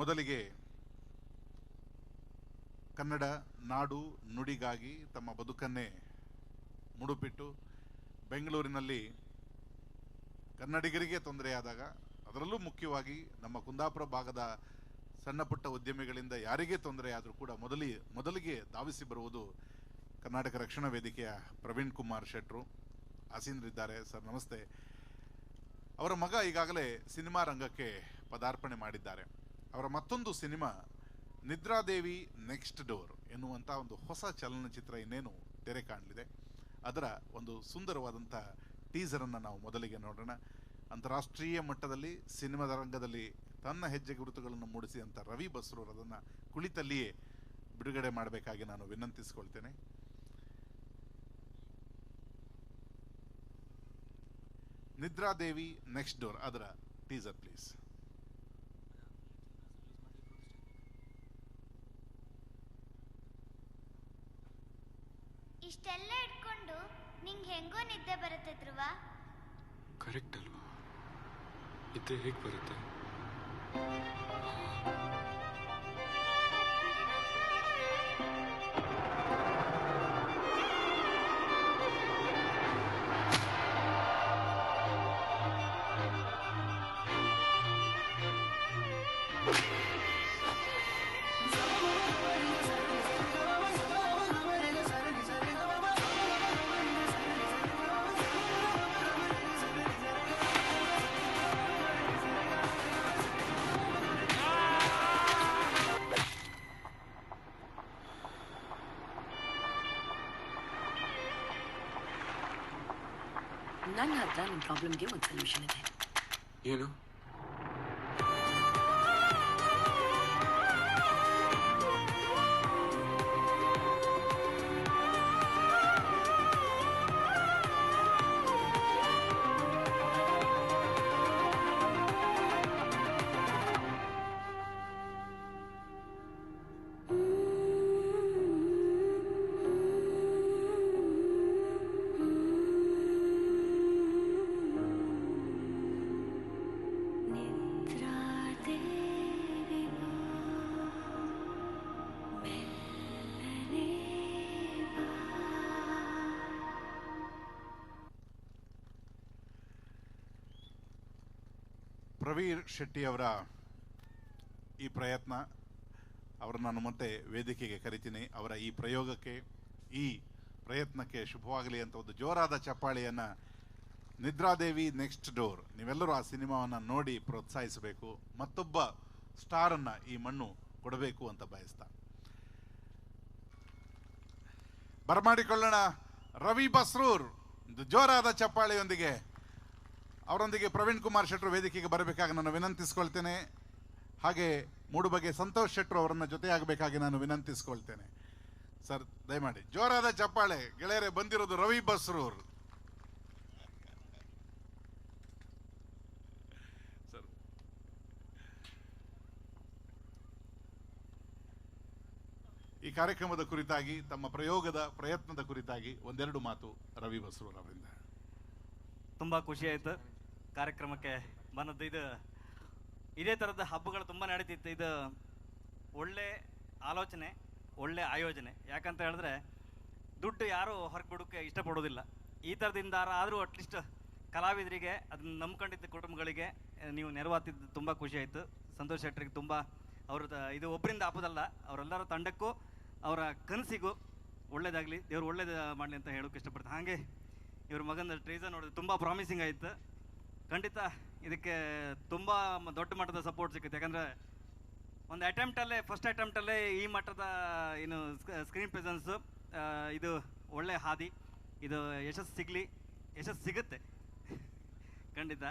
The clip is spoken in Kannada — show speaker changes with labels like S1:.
S1: ಮೊದಲಿಗೆ ಕನ್ನಡ ನಾಡು ನುಡಿಗಾಗಿ ತಮ್ಮ ಬದುಕನ್ನೇ ಮುಡುಪಿಟ್ಟು ಬೆಂಗಳೂರಿನಲ್ಲಿ ಕನ್ನಡಿಗರಿಗೆ ತೊಂದರೆಯಾದಾಗ ಅದರಲ್ಲೂ ಮುಖ್ಯವಾಗಿ ನಮ್ಮ ಕುಂದಾಪುರ ಭಾಗದ ಸಣ್ಣ ಪುಟ್ಟ ಉದ್ಯಮಿಗಳಿಂದ ಯಾರಿಗೆ ತೊಂದರೆಯಾದರೂ ಕೂಡ ಮೊದಲಿ, ಮೊದಲಿಗೆ ಧಾವಿಸಿ ಬರುವುದು ಕರ್ನಾಟಕ ರಕ್ಷಣಾ ವೇದಿಕೆಯ ಪ್ರವೀಣ್ ಕುಮಾರ್ ಶೆಟ್ರು. ಆಸೀನರಿದ್ದಾರೆ, ಸರ್ ನಮಸ್ತೆ. ಅವರ ಮಗ ಈಗಾಗಲೇ ಸಿನಿಮಾ ರಂಗಕ್ಕೆ ಪದಾರ್ಪಣೆ ಮಾಡಿದ್ದಾರೆ. ಅವರ ಮತ್ತೊಂದು ಸಿನಿಮಾ, ನಿದ್ರಾದೇವಿ ನೆಕ್ಸ್ಟ್ ಡೋರ್ ಎನ್ನುವಂಥ ಒಂದು ಹೊಸ ಚಲನಚಿತ್ರ ಇನ್ನೇನು ತೆರೆ ಕಾಣಲಿದೆ. ಅದರ ಒಂದು ಸುಂದರವಾದಂಥ ಟೀಸರನ್ನು ನಾವು ಮೊದಲಿಗೆ ನೋಡೋಣ. ಅಂತಾರಾಷ್ಟ್ರೀಯ ಮಟ್ಟದಲ್ಲಿ ಸಿನಿಮಾದ ರಂಗದಲ್ಲಿ ತನ್ನ ಹೆಜ್ಜೆ ಗುರುತುಗಳನ್ನು ಮೂಡಿಸಿ ಅಂತ ರವಿ ಬಸ್ರೂರ್ ಅದನ್ನು ಕುಳಿತಲ್ಲಿಯೇ ಬಿಡುಗಡೆ ಮಾಡಬೇಕಾಗಿ ನಾನು ವಿನಂತಿಸಿಕೊಳ್ತೇನೆ. ನಿದ್ರಾದೇವಿ ನೆಕ್ಸ್ಟ್ ಡೋರ್ ಅದರ ಟೀಸರ್ ಪ್ಲೀಸ್
S2: ಇಷ್ಟೆಲ್ಲ ಇಟ್ಕೊಂಡು ನಿಂಗೆ ಹೆಂಗೋ ನಿದ್ದೆ ಬರುತ್ತೆ ಧ್ರುವ?
S3: ಕರೆಕ್ಟ್ ಅಲ್ವಾ? ನಿದ್ದೆ ಹೇಗೆ ಬರುತ್ತೆ?
S4: ನನ್ನ ಹತ್ರ ನಿಮ್ಮ ಪ್ರಾಬ್ಲಮ್ಗೆ ಒಂದು ಸೊಲ್ಯೂಷನ್ ಇದೆ
S3: ಏನು
S1: ಪ್ರವೀರ್ ಶೆಟ್ಟಿ ಅವರ ಈ ಪ್ರಯತ್ನ ಅವರನ್ನು ನಾನು ಮತ್ತೆ ವೇದಿಕೆಗೆ ಕರಿತೀನಿ. ಅವರ ಈ ಪ್ರಯೋಗಕ್ಕೆ, ಈ ಪ್ರಯತ್ನಕ್ಕೆ ಶುಭವಾಗಲಿ ಅಂತ ಒಂದು ಜೋರಾದ ಚಪ್ಪಾಳಿಯನ್ನು ನಿದ್ರಾದೇವಿ ನೆಕ್ಸ್ಟ್ ಡೋರ್. ನೀವೆಲ್ಲರೂ ಆ ಸಿನಿಮಾವನ್ನು ನೋಡಿ ಪ್ರೋತ್ಸಾಹಿಸಬೇಕು. ಮತ್ತೊಬ್ಬ ಸ್ಟಾರನ್ನು ಈ ಮಣ್ಣು ಕೊಡಬೇಕು ಅಂತ ಬಯಸ್ತಾ. ಬರಮಾಡಿಕೊಳ್ಳೋಣ ರವಿ ಬಸ್ರೂರ್. ಒಂದು ಜೋರಾದ ಚಪ್ಪಾಳೆಯೊಂದಿಗೆ. ಅವರೊಂದಿಗೆ ಪ್ರವೀಣ್ ಕುಮಾರ್ ಶೆಟ್ಟರು ವೇದಿಕೆಗೆ ಬರಬೇಕಾಗಿ ನಾನು ವಿನಂತಿಸ್ಕೊಳ್ತೇನೆ. ಹಾಗೆ ಮೂಡುಬಗೆ ಸಂತೋಷ್ ಶೆಟ್ಟರು ಅವರನ್ನ ಜೊತೆಯಾಗಬೇಕಾಗಿ ನಾನು ವಿನಂತಿಸ್ಕೊಳ್ತೇನೆ. ಸರ್, ದಯಮಾಡಿ. ಜೋರಾದ ಚಪ್ಪಾಳೆ. ಗೆಳೆಯರೆ, ಬಂದಿರೋದು ರವಿ ಬಸ್ರೂರ್. ಸರ್. ಈ ಕಾರ್ಯಕ್ರಮದ ಕುರಿತಾಗಿ, ತಮ್ಮ ಪ್ರಯೋಗದ ಪ್ರಯತ್ನದ ಕುರಿತಾಗಿ ಒಂದೆರಡು ಮಾತು ರವಿ ಬಸ್ರೂರ್ ಅವರಿಂದ.
S5: ತುಂಬ ಖುಷಿ ಆಯಿತು. ಕಾರ್ಯಕ್ರಮಕ್ಕೆ ಬಂದದ್ದು ಇದು. ಇದೇ ಥರದ ಹಬ್ಬಗಳು ತುಂಬ ನಡೀತಿತ್ತು. ಇದು ಒಳ್ಳೆ ಆಲೋಚನೆ, ಒಳ್ಳೆ ಆಯೋಜನೆ. ಯಾಕಂತ ಹೇಳಿದ್ರೆ ದುಡ್ಡು ಯಾರೂ ಹೊರಗೆ ಬಿಡೋಕ್ಕೆ ಇಷ್ಟಪಡೋದಿಲ್ಲ. ಈ ಥರದಿಂದ ಆದರೂ ಅಟ್ಲೀಸ್ಟ್ ಕಲಾವಿದರಿಗೆ, ಅದನ್ನ ನಂಬ್ಕೊಂಡಿದ್ದ ಕುಟುಂಬಗಳಿಗೆ ನೀವು ನೆರವಾಗ್ತಿದ್ದು ತುಂಬ ಖುಷಿ ಆಯಿತು. ಸಂತೋಷ್ ಶೆಟ್ಟರಿಗೆ ತುಂಬ ಅವ್ರ ಇದು ಒಬ್ಬರಿಂದ ಆಪದಲ್ಲ, ಅವರೆಲ್ಲರ ತಂಡಕ್ಕೂ, ಅವರ ಕನಸಿಗೂ ಒಳ್ಳೇದಾಗಲಿ, ದೇವ್ರು ಒಳ್ಳೇದು ಮಾಡಲಿ ಅಂತ ಹೇಳೋಕೆ ಇಷ್ಟಪಡ್ತೀನಿ. ಹಾಗೆ ಇವ್ರ ಮಗನ ಟ್ರೀಸನ್ ನೋಡಿದ್ರೆ ತುಂಬ ಪ್ರಾಮಿಸಿಂಗ್ ಆಯಿತು. ಖಂಡಿತ ಇದಕ್ಕೆ ತುಂಬ ದೊಡ್ಡ ಮಟ್ಟದ ಸಪೋರ್ಟ್ ಸಿಕ್ಕುತ್ತೆ ಯಾಕಂದರೆ ಒಂದು ಅಟೆಂಪ್ಟಲ್ಲೇ ಫಸ್ಟ್ ಅಟೆಂಪ್ಟಲ್ಲೇ ಈ ಮಟ್ಟದ, ಏನು ಸ್ಕ್ರೀನ್ ಪ್ರೆಸೆನ್ಸು ಇದು ಒಳ್ಳೆ ಹಾದಿ, ಇದು ಯಶಸ್ಸು ಸಿಗಲಿ, ಯಶಸ್ಸು ಸಿಗುತ್ತೆ. ಖಂಡಿತ.